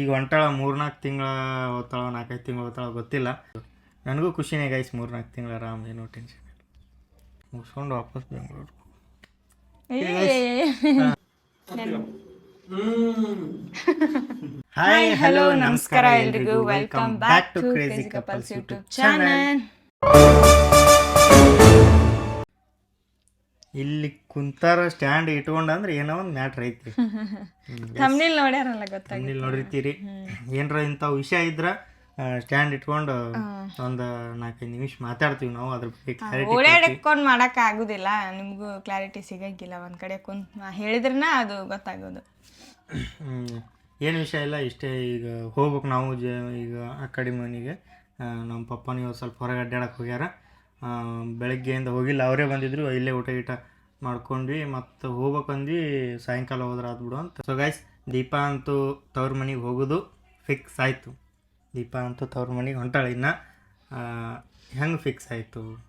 ಈಗ ಹೊಂಟಾಳ ಮೂರ್ನಾಲ್ಕು ತಿಂಗಳ ಹೋಗ್ತಾಳ ನಾಲ್ಕೈದು ತಿಂಗಳು ಹೋಗ್ತಾಳ ಗೊತ್ತಿಲ್ಲ. ನನಗೂ ಖುಷಿನೇ ಗೈಸ್ ಮೂರ್ನಾಲ್ಕು ತಿಂಗಳ ಆರಾಮ್ ಏನು ಟೆನ್ಷನ್ ಮುಗಿಸ್ಕೊಂಡು ವಾಪಸ್ ಬೆಂಗಳೂರು ಹಾಯ್ ಹಲೋ ನಮಸ್ಕಾರ ಎಲ್ರಿಗೂ. Welcome back to crazy couples YouTube channel ಇಲ್ಲಿ ಕುಂತಾರ ಸ್ಟ್ಯಾಂಡ್ ಇಟ್ಕೊಂಡ ಅಂದ್ರೆ ಏನೋ ಒಂದು ಮ್ಯಾಟ್ರ್ ಐತಿ ತಮ್ನಿಲ್ ನೋಡ್ಯಾರಲ್ಲ ಗೊತ್ತಾಗ ನೋಡಿರ್ತೀರಿ. ಏನರ ಇಂಥವು ವಿಷಯ ಇದ್ರ ಸ್ಟ್ಯಾಂಡ್ ಇಟ್ಕೊಂಡು ಒಂದು ನಾಲ್ಕೈದು ನಿಮಿಷ ಮಾತಾಡ್ತೀವಿ ನಾವು ಅದ್ರ ಬಗ್ಗೆ ಕ್ಲಾರಿಟಿ ಓಡಾಡ್ಕೊಂಡು ಮಾಡಕ್ ಆಗುದಿಲ್ಲ. ನಿಮ್ಗೂ ಕ್ಲಾರಿಟಿ ಸಿಗಂಗಿಲ್ಲ ಒಂದ್ ಕಡೆ ಕುಂತ್ ನಾ ಹೇಳಿದ್ರನ ಅದು ಗೊತ್ತಾಗೋದು. ಏನು ವಿಷಯ ಇಲ್ಲ ಇಷ್ಟೇ ಈಗ ಹೋಗ್ಬೇಕು ನಾವು ಜ ಈಗ ಅಕಾಡೆಮಿ ಮನಿಗೆ. ನಮ್ಮ ಪಪ್ಪನಿಗೆ ಸ್ವಲ್ಪ ಹೊರಗೆ ಅಡ್ಡಾಡಕ್ಕೆ ಹೋಗ್ಯಾರ. ಬೆಳಗ್ಗೆಯಿಂದ ಹೋಗಿಲ್ಲ. ಅವರೇ ಬಂದಿದ್ರು ಇಲ್ಲೇ ಊಟ ಗೀಟ ಮಾಡ್ಕೊಂಡ್ವಿ. ಮತ್ತು ಹೋಗ್ಬೇಕಂದು ಸಾಯಂಕಾಲ ಹೋದ್ರೆ ಆದ್ಬಿಡು ಅಂತ. ಸೊ ಗಾಯ್ಸ್ ದೀಪ ಅಂತೂ ತವ್ರ ಮನೆಗೆ ಹೋಗೋದು ಫಿಕ್ಸ್ ಆಯಿತು. ದೀಪ ಅಂತೂ ತವ್ರ ಮನೆಗೆ ಹೊಂಟಾಳೆ ಇನ್ನು. ಹೆಂಗೆ ಫಿಕ್ಸ್ ಆಯಿತು?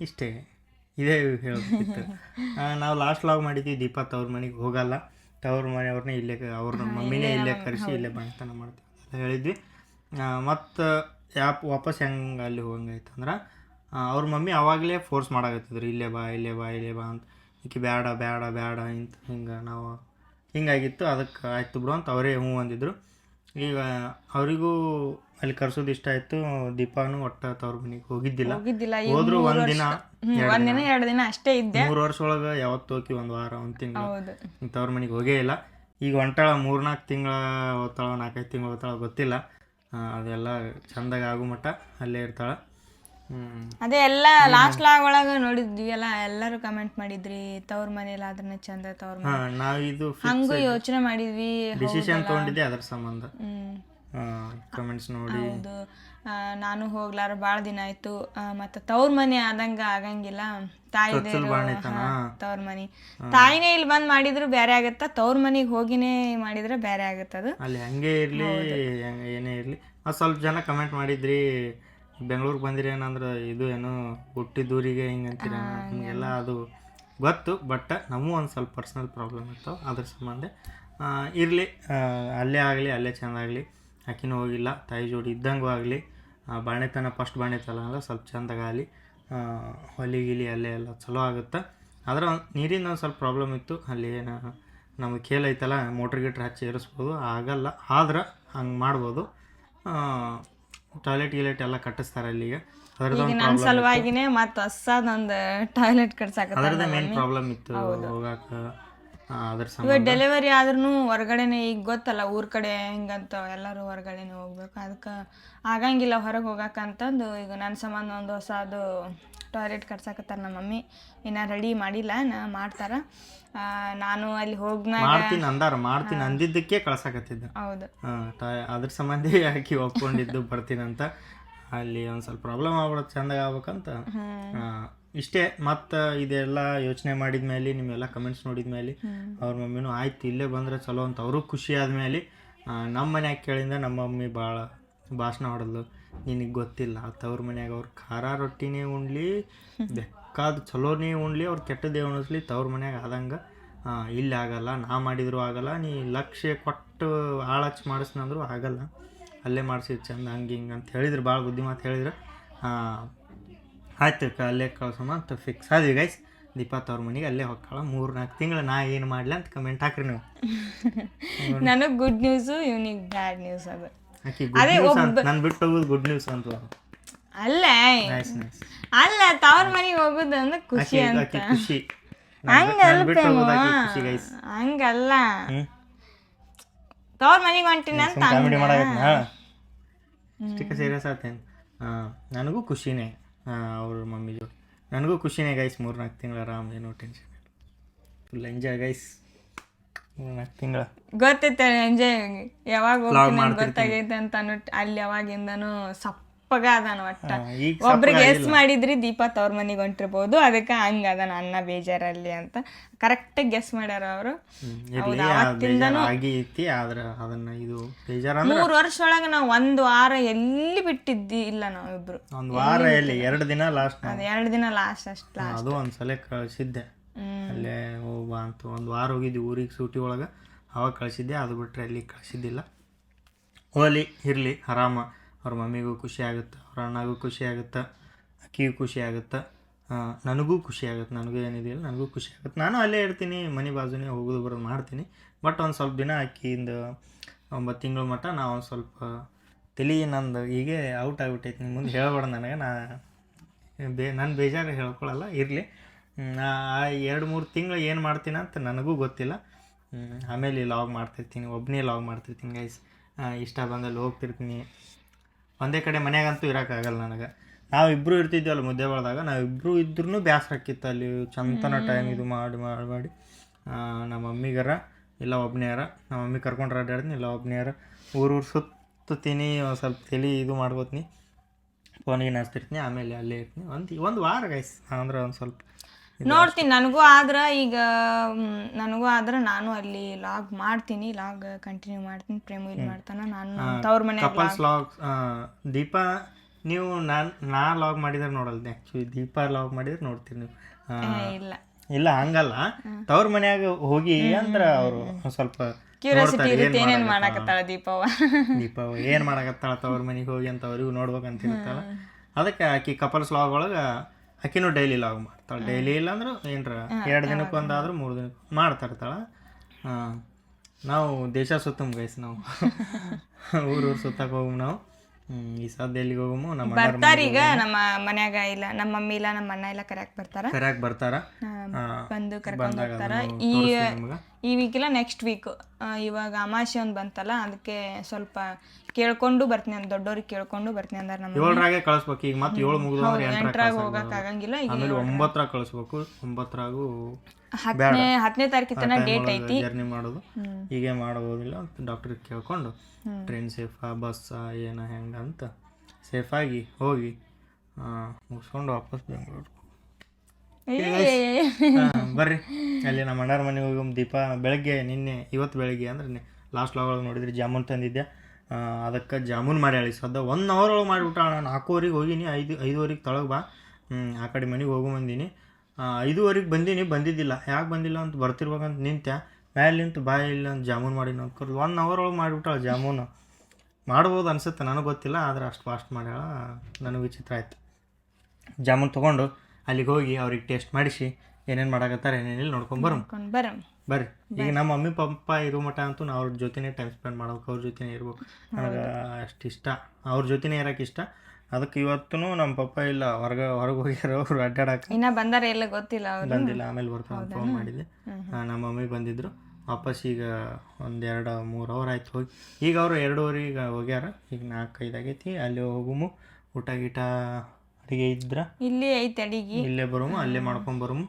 ಇಷ್ಟೇ. ಇದೇ ಹೇಳಬೇಕಿತ್ತು. ನಾವು ಲಾಸ್ಟ್ ಲಾಗ್ ಮಾಡಿದ್ವಿ ದೀಪ ತವ್ರ ಮನೆಗೆ ಹೋಗಲ್ಲ. ತವ್ರ ಮನೆಯವ್ರನ್ನೇ ಇಲ್ಲೇ ಅವ್ರ ಮಮ್ಮಿನೇ ಇಲ್ಲೇ ಕರೆಸಿ ಇಲ್ಲೇ ಬಣತನ ಮಾಡ್ತೀವಿ ಅಂತ ಹೇಳಿದ್ವಿ. ಮತ್ತು ಯಾಪ್ ವಾಪಸ್ ಹೆಂಗೆ ಅಲ್ಲಿ ಹೋಗಂಗಾಯ್ತು ಅಂದ್ರೆ ಅವ್ರ ಮಮ್ಮಿ ಅವಾಗಲೇ ಫೋರ್ಸ್ ಮಾಡಾಕತ್ತಿದ್ರು ಇಲ್ಲೇ ಬಾ ಇಲ್ಲೇ ಬಾ ಇಲ್ಲೇ ಬಾ ಅಂತ. ಈಕೆ ಬೇಡ ಬೇಡ ಬೇಡ ಇಂತ ಹಿಂಗೆ ನಾವು ಹಿಂಗಾಗಿತ್ತು ಅದಕ್ಕೆ ಆಯ್ತು ಬ್ರೋ ಅಂತ ಅವರೇ ಹ್ಞೂ ಅಂದಿದ್ರು. ಈಗ ಅವರಿಗೂ ಅಲ್ಲಿ ಕರ್ಸೋದು ಇಷ್ಟ ಆಯಿತು ದೀಪಾನು ಒಟ್ಟ ತವ್ರ ಮನೆಗೆ ಹೋಗಿದ್ದಿಲ್ಲ. ಹೋದ್ರು ಒಂದಿನ ದಿನ ಹ್ಮ್, ಎರಡು ದಿನ. ಅಷ್ಟೇ ಇದ್ದೆ. ಮೂರು ವರ್ಷ ಒಳಗೆ ಯಾವತ್ತು ಹೋಗಿ ಒಂದು ವಾರ ಒಂದು ತಿಂಗಳು ತವ್ರ ಮನೆಗೆ ಹೋಗೇ ಇಲ್ಲ. ಈಗ ಹೊಂಟಾಳ ಮೂರ್ನಾಲ್ಕು ತಿಂಗಳ ಹೋಗ್ತಾಳ ನಾಲ್ಕೈದು ತಿಂಗಳು ಹೋಗ್ತಾಳ ಗೊತ್ತಿಲ್ಲ. ಅದೆಲ್ಲ ಚಂದಾಗ ಆಗೋ ಮಟ್ಟ ಅಲ್ಲೇ ಇರ್ತಾಳ. ಅದೇ ಎಲ್ಲ ಲಾಸ್ಟ್ ಲಾಗ್ ಒಳಗ ನೋಡಿದ್ವಿ ಎಲ್ಲ ಎಲ್ಲರೂ ಕಮೆಂಟ್ ಮಾಡಿದ್ರಿ ತವ್ರ ಮನೇಲಿ ಆದ್ರೆ ಚಂದ ತವ್ರ ಮನೆ. ಇದು ನಾವು ಹಂಗೂ ಯೋಚನೆ ಮಾಡಿದ್ವಿ ಡಿಸಿಷನ್ ತಗೊಂಡಿದ್ದೆ ಅದರ ಸಂಬಂಧ. ಕಮೆಂಟ್ಸ್ ನೋಡಿ. ಹೌದು. ನಾನು ಹೋಗ್ಲಾರ ಭಾಳ ದಿನ ಆಯ್ತು. ಮತ್ತೆ ತವ್ರ ಮನೆ ಆದಂಗ ಆಗಂಗಿಲ್ಲ. ತಾಯಿ ತವ್ರ ಮನೆ. ತಾಯಿನೇ ಇಲ್ಲಿ ಬಂದ್ ಮಾಡಿದ್ರು ಬೇರೆ ಆಗತ್ತ ತವ್ರ ಮನೆಗೆ ಹೋಗಿನೇ ಮಾಡಿದ್ರೆ ಬೇರೆ ಆಗತ್ತ ಅದು ಅಲ್ಲಿ ಹಂಗೆ ಇರ್ಲಿ ಏನೇ ಇರ್ಲಿ. ಸ್ವಲ್ಪ ಜನ ಕಮೆಂಟ್ ಮಾಡಿದ್ರಿ ಬೆಂಗಳೂರಿಗೆ ಬಂದಿರಿ ಏನಂದ್ರೆ ಇದು ಏನು ಹುಟ್ಟಿದೂರಿಗೆ ಹಿಂಗೆ ಅಂತೀರ ಹಿಂಗೆಲ್ಲ ಅದು ಗೊತ್ತು ಬಟ್ ನಮಗೂ ಒಂದು ಸ್ವಲ್ಪ ಪರ್ಸ್ನಲ್ ಪ್ರಾಬ್ಲಮ್ ಇತ್ತು ಅದ್ರ ಸಂಬಂಧ ಇರಲಿ ಅಲ್ಲೇ ಆಗಲಿ ಅಲ್ಲೇ ಚೆಂದಾಗಲಿ. ಆಕಿನೂ ಹೋಗಿಲ್ಲ ತಾಯಿ ಜೋಡಿ ಇದ್ದಂಗೂ ಆಗಲಿ. ಬಾಣೆತನ ಫಸ್ಟ್ ಬಾಣೆತನ ಅಂದ್ರೆ ಸ್ವಲ್ಪ ಚೆಂದಾಗಲಿ ಹೊಲಿ ಗಿಲಿ ಅಲ್ಲೇ ಎಲ್ಲ ಚಲೋ ಆಗುತ್ತೆ. ಆದ್ರೆ ನೀರಿಂದ ನೀರಿನ ಒಂದು ಸ್ವಲ್ಪ ಪ್ರಾಬ್ಲಮ್ ಇತ್ತು. ಅಲ್ಲಿ ಏನು ನಮಗೆ ಐತಲ್ಲ ಮೋಟ್ರ್ ಗಿಟ್ರ್ ಹಚ್ಚಿ ಏರಿಸ್ಬೋದು ಆಗಲ್ಲ. ಆದ್ರೆ ಹಂಗೆ ಮಾಡ್ಬೋದು. ಟಾಯ್ಲೆಟ್ ಗಿಲೆಟ್ ಎಲ್ಲ ಕಟ್ಟಿಸ್ತಾರೆ ಅಲ್ಲಿಗೆ ಅದ್ರದ್ದು ನನ್ನ ಸಲುವಾಗಿನೇ ಮತ್ತೆ ಹೊಸದೊಂದು ಟಾಯ್ಲೆಟ್ ಕಟ್ಸಾಕತ್ತಾರ ಅದರದೇ ಮೇನ್ ಪ್ರಾಬ್ಲಮ್ ಇತ್ತು ಹೋಗಾಕ ಅದ್ರ ಇವಾಗ ಡೆಲಿವರಿ ಆದ್ರೂ ಹೊರಗಡೆನೆ ಈಗ ಗೊತ್ತಲ್ಲ ಊರ್ ಕಡೆ ಹಿಂಗಂತ ಎಲ್ಲರೂ ಹೊರಗಡೆನೆ ಹೋಗ್ಬೇಕು. ಅದಕ್ಕೆ ಆಗಂಗಿಲ್ಲ ಹೊರಗೆ ಹೋಗಕ್ಕಂತಂದು ಈಗ ನನ್ನ ಸಂಬಂಧ ಒಂದು ಹೊಸದು ಟಾಯ್ಲೆಟ್ ಕಟ್ಸಾಕತ್ತಾರ ನಮ್ಮ ಮಮ್ಮಿ. ಇನ್ನ ರೆಡಿ ಮಾಡಿಲ್ಲ ನಾ ಮಾಡ್ತಾರ. ಆ, ನಾನು ಅಲ್ಲಿ ಹೋಗ್ನಾಗ ಮಾಡ್ತೀನಿ ಅಂದಾರ ಮಾಡ್ತೀನಿ ಅಂದಿದ್ದಕ್ಕೆ ಕಳ್ಸಾಕತ್ತಿದ್ದ. ಹೌದು. ಆ, ಟ- ಅದ್ರ ಸಂಬಂಧಿ ಆಕಿ ಒಪ್ಕೊಂಡಿದ್ದು ಬರ್ತೀನಂತ. ಅಲ್ಲಿ ಒಂದ್ ಸ್ವಲ್ಪ ಪ್ರಾಬ್ಲಮ್ ಆಗ್ಬಿಡೋದು ಚಂದ ಆಗ್ಬೇಕಂತ. ಆ, ಇಷ್ಟೇ ಮತ್ತು ಇದೆಲ್ಲ ಯೋಚನೆ ಮಾಡಿದ ಮೇಲೆ ನಿಮ್ಮೆಲ್ಲ ಕಮೆಂಟ್ಸ್ ನೋಡಿದ ಮೇಲೆ ಅವ್ರ ಮಮ್ಮಿನೂ ಆಯ್ತು ಇಲ್ಲೇ ಬಂದ್ರೆ ಚಲೋ ಅಂತ. ಅವರು ಖುಷಿ ಆದಮೇಲೆ ನಮ್ಮ ಮನ್ಯಾಗ ಕೇಳಿಂದ ನಮ್ಮ ಮಮ್ಮಿ ಭಾಳ ಭಾಷಣ ಹೊಡೆದ್ಲು. ನಿನಗೆ ಗೊತ್ತಿಲ್ಲ. ತವ್ರ ಮನ್ಯಾಗ ಅವ್ರು ಖಾರ ರೊಟ್ಟಿನೇ ಉಣ್ಲಿ, ಬೆಕ್ಕಾದ ಚಲೋನೇ ಉಣ್ಲಿ, ಅವ್ರು ಕೆಟ್ಟದೇ ಉಣಿಸ್ಲಿ, ತವ್ರ ಮನ್ಯಾಗ ಆದಂಗೆ ಇಲ್ಲಿ ಆಗಲ್ಲ, ನಾ ಮಾಡಿದ್ರು ಆಗಲ್ಲ, ನೀ ಲಕ್ಷ್ಯ ಕೊಟ್ಟು ಆಳಚ್ ಮಾಡಿಸ್ನಂದ್ರು ಆಗಲ್ಲ. ಅಲ್ಲೇ ಮಾಡಿಸಿದ್ ಚಂದ, ಹಂಗೆ ಹಿಂಗೆ ಅಂತ ಹೇಳಿದ್ರು ಭಾಳ ಬುದ್ಧಿ ಮಾತು ಹೇಳಿದ್ರು. ಆಯ್ತು, ಕ- ಅಲ್ಲೇ ಕಳ್ಸೋಣ ಅಂತ ಫಿಕ್ಸ್ ಆದ್ವಿ ಗೈಸ್ ದೀಪಾ ತವ್ರ ಮನೆಗೆ ಅಲ್ಲೇ ಹೋಗ್ತಾಳ ಮೂರು ನಾಲ್ಕು ತಿಂಗಳು ನಾ ಏನು ಮಾಡ್ಲಿ ಅಂತ ಕಮೆಂಟ್ ಹಾಕ್ರಿ ನೀವು. ನನಗೆ ಗುಡ್ ನ್ಯೂಸು ಇವ್ನಿಗೆ ಬ್ಯಾಡ್ ನ್ಯೂಸ್ ಅದು. ಅಂತ. ನಾನು ಬಿಟ್ಟು ಹೋಗೋದು ಗುಡ್ ನ್ಯೂಸ್ ಅಂತ. ಅಲ್ಲ. ಅಲ್ಲ ತವ್ರ ಮನೆಗೆ ಹೋಗುದು ಅಂದ್ರೆ ಖುಷಿ ಅಂತ. ಖುಷಿ. ಗೈಸ್ ಹಂಗಲ್ಲ ತವ್ರ ಮನೆಗೆ ಹೊಂಟಿನ ಅಂತ ಕಾಮಿಡಿ ಮಾಡಾಕತ್ನ ಇಷ್ಟಕ್ಕೆ ಸೀರಿಯಸ್ ಆತೇನು. ನನಗೂ ಖುಷಿನೇ ಅವ್ರ ಮಮ್ಮಿ ಜೋಡಿ ನನಗೂ ಖುಷಿನೇ ಗೈಸ್ ಮೂರು ನಾಲ್ಕು ತಿಂಗಳು ಆರಾಮ್ ಏನೋ ಟೆನ್ಷನ್ ಫುಲ್ ಎಂಜಾಯ್ ಗೈಸ್ ನಾಲ್ಕು ತಿಂಗಳ. ಗೊತ್ತೈತೆ ಎಂಜಾಯ್ ಯಾವಾಗ ಹೋಗ್ತೀನಿ ಅಂತ ಗೊತ್ತಾಗೈತೆ ಅಂತ ಅಲ್ಲಿ ಯಾವಾಗಿಂದನು ಸಪ್ಪಗ ಅದಾನ ಒಟ್ಟ. ಒಬ್ರಿಗೆ ಎಸ್ ಮಾಡಿದ್ರಿ ದೀಪ ತವ್ರ ಮನೆಗೆ ಹೊಂಟಿರ್ಬೋದು ಅದಕ್ಕೆ ಹಂಗ ಅದಾನ ಅನ್ನ ಬೇಜಾರಲ್ಲಿ ಅಂತ. ಕರೆಕ್ಟ್ ಗೆಸ್ ಮಾಡ್ಯಾರ ಅವರು. ಮೂರ್ ವರ್ಷ ಒಳಗ ನಾವ್ ಒಂದ್ ವಾರ ಎಲ್ಲಿ ಬಿಟ್ಟಿದ್ದಿ? ಇಲ್ಲ ನಾವಿಬ್ರು ಒಂದ್ ವಾರ ಎಲ್ಲಿ ಎರಡು ದಿನ ಲಾಸ್ಟ್ ಅದು ಎರಡು ದಿನ ಲಾಸ್ಟ್ ಅಷ್ಟ ಅದು ಒಂದ್ಸಲ ಕಳಿಸಿದ್ದೆ. ಅಲ್ಲೇ ಹೋಗ್ಬಾ ಅಂತ ಒಂದು ವಾರ ಹೋಗಿದ್ವಿ ಊರಿಗೆ ಸೂಟಿ ಒಳಗೆ. ಅವಾಗ ಕಳಿಸಿದ್ದೆ, ಅದು ಬಿಟ್ಟರೆ ಅಲ್ಲಿ ಕಳಿಸಿದ್ದಿಲ್ಲ. ಹೋಲಿ ಇರಲಿ, ಆರಾಮ. ಅವ್ರ ಮಮ್ಮಿಗೂ ಖುಷಿ ಆಗುತ್ತೆ, ಅವ್ರ ಅಣ್ಣಗೂ ಖುಷಿ ಆಗುತ್ತೆ, ಅಕ್ಕಿಗೂ ಖುಷಿ ಆಗುತ್ತೆ ನನಗೂ ಖುಷಿ ಆಗುತ್ತೆ, ನನಗೂ ಏನಿದೆಯಲ್ಲ, ನನಗೂ ಖುಷಿ ಆಗುತ್ತೆ. ನಾನು ಅಲ್ಲೇ ಇರ್ತೀನಿ, ಮನೆ ಬಾಜುನೇ ಹೋಗೋದು ಬರೋದು ಮಾಡ್ತೀನಿ. ಬಟ್ ಒಂದು ಸ್ವಲ್ಪ ದಿನ ಅಕ್ಕಿಯಿಂದ ಒಂಬತ್ತು ತಿಂಗಳ ಮಟ್ಟ ನಾವು ಒಂದು ಸ್ವಲ್ಪ ತಲೆ ನಂದು ಹೀಗೆ ಔಟ್ ಆಗಿಬಿಟ್ಟೈತಿ. ನಿಮ್ಮ ಮುಂದೆ ಹೇಳ್ಬೇಡ ನನಗೆ, ನಾ ಬೇ, ನಾನು ಬೇಜಾರು ಹೇಳ್ಕೊಳಲ್ಲ, ಇರಲಿ. ಎರಡು ಮೂರು ತಿಂಗಳು ಏನು ಮಾಡ್ತೀನಿ ಅಂತ ನನಗೂ ಗೊತ್ತಿಲ್ಲ. ಆಮೇಲೆ ಲಾಗ್ ಮಾಡ್ತಿರ್ತೀನಿ ಒಬ್ಬನೇ ಲಾಗ್ ಮಾಡ್ತಿರ್ತೀನಿ ಗೈಸ್ ಇಷ್ಟ ಬಂದಲ್ಲಿ ಹೋಗ್ತಿರ್ತೀನಿ. ಒಂದೇ ಕಡೆ ಮನೆಯಾಗಂತೂ ಇರೋಕ್ಕಾಗಲ್ಲ ನನಗೆ. ನಾವು ಇಬ್ಬರು ಇರ್ತಿದ್ವಲ್ಲ ಮುದ್ದೆ ಬಳದಾಗ ನಾವಿಬ್ಬರು ಇದ್ರೂ ಬೇಸರ ಆಕಿತ್ತು ಅಲ್ಲಿ ಚಂತನ ಟೈಮ್ ಇದು ಮಾಡಿ ಮಾಡಿ ಮಾಡಿ. ನಮ್ಮ ಮಮ್ಮಿಗಾರ ಇಲ್ಲ ಒಬ್ಬನೇರ ನಮ್ಮ ಮಮ್ಮಿ ಕರ್ಕೊಂಡು ಅಡ್ಡಾಡ್ತೀನಿ ಇಲ್ಲ ಒಬ್ಬನೇರ ಊರೂರು ಸುತ್ತತೀನಿ ಒಂದು ಸ್ವಲ್ಪ ತಲೆ ಇದು ಮಾಡ್ಕೋತೀನಿ ಫೋನಿಗೆ ನಾಚ್ತಿರ್ತೀನಿ ಆಮೇಲೆ ಅಲ್ಲೇ ಇರ್ತೀನಿ. ಒಂದು ಒಂದು ವಾರ ಗೈಸ್ ಅಂದ್ರೆ ಒಂದು ಸ್ವಲ್ಪ ನೋಡ್ತೀನಿ ನನಗೂ ಆದ್ರೆ ಈಗ ಮ್, ನನಗೂ ಆದ್ರೆ ನಾನು ಅಲ್ಲಿ ಲಾಗ್ ಮಾಡ್ತೀನಿ ಲಾಗ್ ಕಂಟಿನ್ಯೂ ಮಾಡ್ತೀನಿ ಪ್ರೇಮ ಇಲ್ಲಿ ಮಾಡ್ತಾನ ನಾನು ತವ್ರ ಮನೆ ಕಪಲ್ಸ್ ಲಾಗ್ ದೀಪ ನೀವು ನಾನು ನಾ ಲಾಗ್ ಮಾಡಿದ್ರೆ ನೋಡಲ್ದೆ ಆ್ಯಕ್ಚುಲಿ ದೀಪ ಲಾಗ್ ಮಾಡಿದ್ರೆ ನೋಡ್ತೀನಿ ನೀವು. ಆ, ಇಲ್ಲ. ಇಲ್ಲ ಹಂಗಲ್ಲ. ತವ್ರ ಮನ್ಯಾಗ ಹೋಗಿ ಅಂದ್ರ ಅವರು ಸ್ವಲ್ಪ ಕ್ಯೂರಿಯಾಸಿಟಿ ಇರುತ್ತೆ ಏನೇನು ಮಾಡಕತ್ತಾಳ. ದೀಪವ್ವ. ದೀಪ ಏನ್ ಮಾಡಕತ್ತಾಳ ತವ್ರ ಮನೆಗೆ ಹೋಗಿ ಅಂತ ಅವ್ರಿಗೂ ನೋಡ್ಬೇಕಂತ ಇರುತ್ತಲ್ಲ. ಅದಕ್ಕೆ ಆಕಿ ಕಪಲ್ಸ್ ಲಾಗ್ ಒಳಗೆ ಆಕಿನೂ ಡೈಲಿ ಲಾಗ್ ಮಾಡ್ತಾಳೆ. ಡೈಲಿ ಇಲ್ಲ ಅಂದ್ರೆ ಏನರ ಎರಡು ದಿನಕ್ಕೆ ಒಂದಾದ್ರೂ ಮೂರು ದಿನಕ್ಕೆ ಮಾಡ್ತಾ ಇರ್ತಾಳೆ ಹಾಂ. ನಾವು ದೇಶ ಸುತ್ತಮ್ ಗೈಸ್ ನಾವು. ಊರು ಸುತ್ತಕ್ಕೆ ಹೋಗಮ್ ನಾವು. ಈ ಸದ್ಯ ಎಲ್ಲಿಗೆ ಹೋಗಮು ನಮ್ಮ ಬರ್ತಾರ ಈಗ ನಮ್ಮ ಮನ್ಯಾಗ ಇಲ್ಲ ನಮ್ಮ ಮಮ್ಮಿ ಇಲ್ಲ ನಮ್ಮ ಅಣ್ಣ ಇಲ್ಲ ಕರೆಕ್ಟ್ ಬರ್ತಾರ. ಕರೆಕ್ಟ್ ಬರ್ತಾರ. ಬಂದು ಕರ್ಕೊಂಡು ಬರ್ತಾರ ಹೋಗ್ತಾರ. ಈ ಈ ವೀಕ್ ಇಲ್ಲ ನೆಕ್ಸ್ಟ್ ವೀಕ್ ಇವಾಗ ಅಮಾಸೆ ಒಂದು ಬಂತಲ್ಲ ಅದಕ್ಕೆ ಸ್ವಲ್ಪ ಕೇಳ್ಕೊಂಡು ಬರ್ತೀನಿ ಅಂತ ದೊಡ್ಡವ್ರಿಗೆ ಕೇಳ್ಕೊಂಡು ಬರ್ತೀನಿ ಅಂದಾರ ನಮ್ಮ ಏಳರಾಗೆ ಕಳಿಸ್ಬೇಕು ಈಗ ಮತ್ತೆ ಏಳು ಮುಗಿದ್ರೆ ಎಂಟ್ರಾಗ ಹೋಗಕ್ಕೆ ಆಗಂಗಿಲ್ಲ ಈಗ ಆಮೇಲೆ ಒಂಬತ್ತರಾಗ ಕಳಿಸ್ಬೇಕು ಒಂಬತ್ತರಾಗೂ ಹತ್ತನೇ ಹತ್ತನೇ ತಾರೀಕು ತನಕ ಡೇಟ್ ಐತಿ. ಜರ್ನಿ ಮಾಡೋದು. ಹೀಗೆ ಮಾಡೋದಿಲ್ಲ ಡಾಕ್ಟರ್ ಡಾಕ್ಟ್ರಿಗೆ ಕೇಳ್ಕೊಂಡು ಟ್ರೈನ್ ಸೇಫಾ ಬಸ್ಸಾ ಏನ ಹೆಂಗ ಅಂತ ಸೇಫಾಗಿ ಹೋಗಿ ಮುಗಿಸ್ಕೊಂಡು ವಾಪಸ್ ಬೆಂಗಳೂರು ಬರ್ರಿ. ಅಲ್ಲಿ ನಮ್ಮ ಅಣ್ಣಾರ ಮನೆಗೆ ಹೋಗಿ ದೀಪ ಬೆಳಗ್ಗೆ ನಿನ್ನೆ ಇವತ್ತು ಬೆಳಗ್ಗೆ ಅಂದ್ರೆ ಲಾಸ್ಟ್ ಲಾಗ್ ಒಳಗೆ ನೋಡಿದ್ರೆ ಜಾಮೂನ್ ತಂದಿದ್ದೆ. ಅದಕ್ಕೆ ಜಾಮೂನ್ ಮಾಡಿ ಹೇಳಿ ಸದ್ದ ಒನ್ ಅವರ್ ಒಳಗೆ ಮಾಡಿಬಿಟ್ಟಾಳ ನಾನು. ನಾಲ್ಕೂವರೆಗೆ ಹೋಗಿನಿ, ಐದು, ಐದುವರೆಗೆ ತೊಳಗೆ ಬಾ. ಆ ಕಡೆ ಮನೆಗೆ ಹೋಗು ಬಂದೀನಿ. ಐದುವರೆಗೆ ಬಂದೀನಿ, ಬಂದಿದ್ದಿಲ್ಲ. ಯಾಕೆ ಬಂದಿಲ್ಲ ಅಂತ ಬರ್ತಿರ್ಬೇಕಂತ ನಿಂತ್ಯಾ. ಮ್ಯಾಲೆ ನಿಂತು ಬಾಯಿ ಇಲ್ಲ ಅಂತ ಜಾಮೂನ್ ಮಾಡಿ ಅಂತ ಒನ್ ಅವರ್ ಒಳಗೆ ಮಾಡಿಬಿಟ್ಟಾಳ ಜಾಮೂನು. ಮಾಡ್ಬೋದು ಅನ್ಸುತ್ತೆ, ನನಗೆ ಗೊತ್ತಿಲ್ಲ, ಆದರೆ ಅಷ್ಟು ಫಾಸ್ಟ್ ಮಾಡ್ಯಾಳ. ನನಗೆ ವಿಚಿತ್ರ ಆಯ್ತು. ಜಾಮೂನ್ ತೊಗೊಂಡು ಅಲ್ಲಿಗೆ ಹೋಗಿ ಅವ್ರಿಗೆ ಟೇಸ್ಟ್ ಮಾಡಿಸಿ, ಏನೇನು ಮಾಡಕತ್ತಾರೆ ಏನೇನಿಲ್ಲ ನೋಡ್ಕೊಂಡು ಬರಮ್. ಬರ್ರಿ. ಈಗ ನಮ್ಮ ಮಮ್ಮಿ ಪಪ್ಪ ಇರೋ ಮಟ್ಟ ಅಂತೂ ನಾವು ಅವ್ರ ಜೊತೆನೇ ಟೈಮ್ ಸ್ಪೆಂಡ್ ಮಾಡ್ಬೇಕು ಅವ್ರ ಜೊತೆನೇ ಇರ್ಬೇಕು. ನನಗೆ ಅಷ್ಟು ಇಷ್ಟ. ಅವ್ರ ಜೊತೆನೇ ಇರೋಕೆ ಇಷ್ಟ. ಅದಕ್ಕೆ ಇವತ್ತು ನಮ್ಮ ಪಪ್ಪ ಇಲ್ಲ ಹೊರಗೆ ಹೊರಗೆ ಹೋಗ್ಯಾರ ಅವ್ರು ಅಡ್ಡಾಡಕ್ಕೆ ಇನ್ನ ಬಂದಾರ ಎಲ್ಲ ಗೊತ್ತಿಲ್ಲ ಅವ್ರು. ಬಂದಿಲ್ಲ ಆಮೇಲೆ ಬರ್ತಾರೆ ಫೋನ್ ಮಾಡಿದ್ದೆ ನಮ್ಮ ಮಮ್ಮಿ ಬಂದಿದ್ರು. ವಾಪಸ್ ಈಗ ಒಂದು ಎರಡು ಮೂರು ಅವರ್ ಆಯ್ತು ಹೋಗಿ. ಈಗ ಅವರು ಎರಡೂವರೆ ಈಗ ಹೋಗ್ಯಾರ. ಈಗ ನಾಲ್ಕೈದು ಆಗೈತಿ. ಅಲ್ಲಿ ಹೋಗುಮು. ಊಟ ಗೀಟ ಅಡುಗೆ ಇದ್ರ? ಇಲ್ಲಿ ಐತೆ ಅಡಿಗೆ. ಇಲ್ಲೇ ಬರೋಮು ಅಲ್ಲೇ ಮಾಡ್ಕೊಂಡು ಬರೋಮು.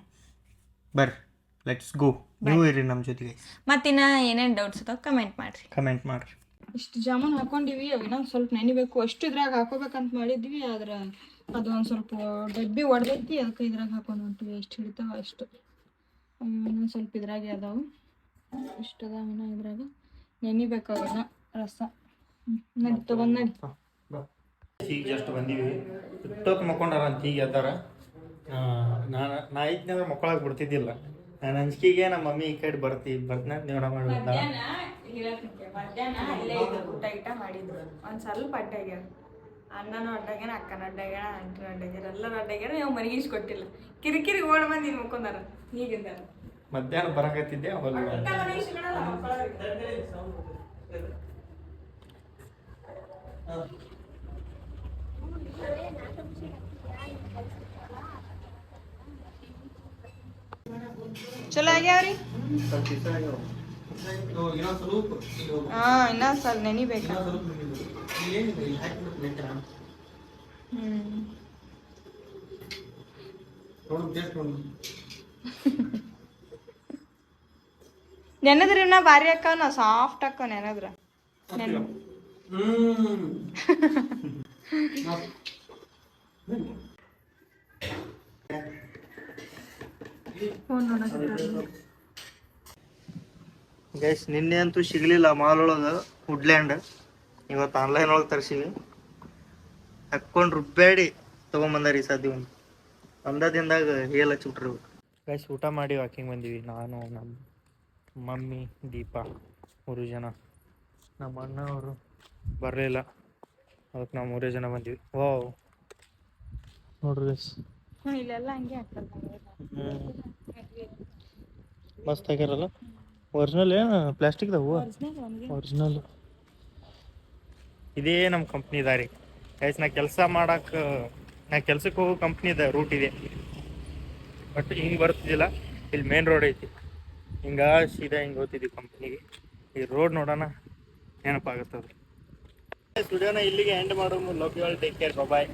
ಬರ್ರಿ ಲೆಟ್ಸ್ ಗೋ ನೀವು ಇರಿ ನಮ್ಮ ಜೊತೆಗೆ. ಮತ್ತಿನ್ನ ಏನೇನು ಡೌಟ್ಸ್ ಅದಾವ ಕಮೆಂಟ್ ಮಾಡಿರಿ. ಕಮೆಂಟ್ ಮಾಡ್ರಿ. ಇಷ್ಟು ಜಾಮೂನ್ ಹಾಕೊಂಡಿವಿ ಅವು ಇನ್ನೊಂದು ಸ್ವಲ್ಪ ನೆನಿಬೇಕು. ಅಷ್ಟು ಇದ್ರಾಗ ಹಾಕೋಬೇಕಂತ ಮಾಡಿದ್ವಿ ಆದ್ರೆ ಅದು ಒಂದು ಸ್ವಲ್ಪ ಡಬ್ಬಿ ಒಡೆದೈತಿ ಅದಕ್ಕೆ ಇದ್ರಾಗ ಹಾಕೊಂಡು ಹೊಂಟಿವಿ. ಎಷ್ಟು ಹಿಡಿತಾವ ಅಷ್ಟು. ಇನ್ನೊಂದು ಸ್ವಲ್ಪ ಇದ್ರಾಗೆ ಅದಾವು. ಇಷ್ಟು ಅದಾವ ಇನ್ನ ಇದ್ರಾಗ. ನೆನಿಬೇಕು ಅವನ್ನ ರಸ. ನಡಿ ತಗೊಂಡ್ ನಡಿ. ಈಗ ಜಸ್ಟ್ ಬಂದೀವಿ. ಮಕ್ಕೊಂಡಾರ ಅಂತ ಈಗ ಎದ್ದಾರ. ನಾನು ನಾ ಇದ್ನಿ ಮಕ್ಕಳಾಗಿ ಮಕ್ಕಳಾಗ ಬಿಡ್ತಿದ್ದಿಲ್ಲ. ನಾನು ಅಂಜಿಕೆಗೆ ನಮ್ಮ ಮಮ್ಮಿ ಈ ಕಡೆ ಬರ್ತೀವಿ ಬರ್ತೀನಿ ನೋಡ ಮಾಡಿ ಬಂದಾಳ ಮಧ್ಯಾಹ್ನ ಇಲ್ಲೇ ಇದು ಊಟ ಗೀಟ ಮಾಡಿದ್ರು. ಒಂದು ಸ್ವಲ್ಪ ಅಡ್ಡಾಗ್ಯಾರ. ಅಣ್ಣನೂ ಅಡ್ಡಾಗ್ಯಾನ ಅಕ್ಕನ ಅಡ್ಡಾಗ್ಯಾನ ಅಂಟನ ಅಡ್ಡಾಗ್ಯಾರ ಎಲ್ಲರೂ ಅಡ್ಡಾಗ್ಯಾರ ಯಾವ ಮನೆಗೆ ಇಷ್ಟು ಕೊಟ್ಟಿಲ್ಲ. ಕಿರಿಕಿರಿ ಓಡ್ ಬಂದು ಇಲ್ಲಿ ಮುಕ್ಕೊಂಡಾರ ಹೀಗಿಂದ ಮಧ್ಯಾಹ್ನ ಬರಕತ್ತಿದ್ದೆ ಹೊಲ ಚಲೋ ಆಗ್ಯಾವ್ರಿ ಹಾ ಇನ್ನ ಸ್ವಲ್ಪ ನೆನಿಬೇಕು. ಹ್ಮ್. ನಾ ಬಾರಿ ಭಾರಿ ಅಕ್ಕ ನಾ ಸಾಫ್ಟ್ ಅಕ್ಕ ನೆನದ್ರ. ನೆನ್ ಗೈಸ್ ನಿನ್ನೆ ಅಂತೂ ಸಿಗ್ಲಿಲ್ಲ ಮಾಲ್ ಒಳಗೆ ವುಡ್ಲ್ಯಾಂಡ್ ಇವತ್ತು ಆನ್ಲೈನ್ ಒಳಗೆ ತರಿಸಿವಿ. ಹಾಕೊಂಡು ರುಬ್ಬೇಡಿ ತೊಗೊಂಬಂದಾರಿ ಸದ್ಯ ಒಂದು. ಒಂದ ದಿನದಾಗ ಹೇಲ್ ಗೈಸ್ ಊಟ ಮಾಡಿ ವಾಕಿಂಗ್ ಬಂದೀವಿ. ನಾನು ನಮ್ಮ ಮಮ್ಮಿ ದೀಪಾ ಮೂರು ಜನ. ನಮ್ಮ ಅಣ್ಣ ಅವರು ಬರಲಿಲ್ಲ. ಅದಕ್ಕೆ ನಾವು ಮೂರೇ ಜನ ಬಂದೀವಿ. ವಾವ್ ನೋಡ್ರಿ guys. ಇಲ್ಲೆಲ್ಲ ಹಂಗೆ ಮಸ್ತ್ ಆಗ್ಯಾರಲ್ಲ ಒರಿಜಿನಲ್ ಏನು? ಪ್ಲಾಸ್ಟಿಕ್ದಾವು ಒರಿಜಿನಲ್ ಇದೇ ನಮ್ಮ ಕಂಪ್ನಿ ದಾರಿ. ಗೈಸ್ ನಾ ಕೆಲಸ ಮಾಡಕ್ಕೆ ನಾ ಕೆಲ್ಸಕ್ಕೆ ಹೋಗೋ ಕಂಪ್ನಿದ ರೂಟ್ ಇದೆ. ಬಟ್ ಹಿಂಗೆ ಬರ್ತಿದ್ದಿಲ್ಲ ಇಲ್ಲಿ ಮೇನ್ ರೋಡ್ ಐತಿ. ಹಿಂಗ ಸೀದಾ ಹಿಂಗೆ ಹೋಗ್ತಿದ್ವಿ ಕಂಪ್ನಿಗೆ ಈ ರೋಡ್ ನೋಡೋಣ. ಏನಪ್ಪ ಆಗುತ್ತದ ಸ್ಟುಡಿಯೋನ ಇಲ್ಲಿಗೆ ಎಂಡ್ ಮಾಡೋ love you all take care bye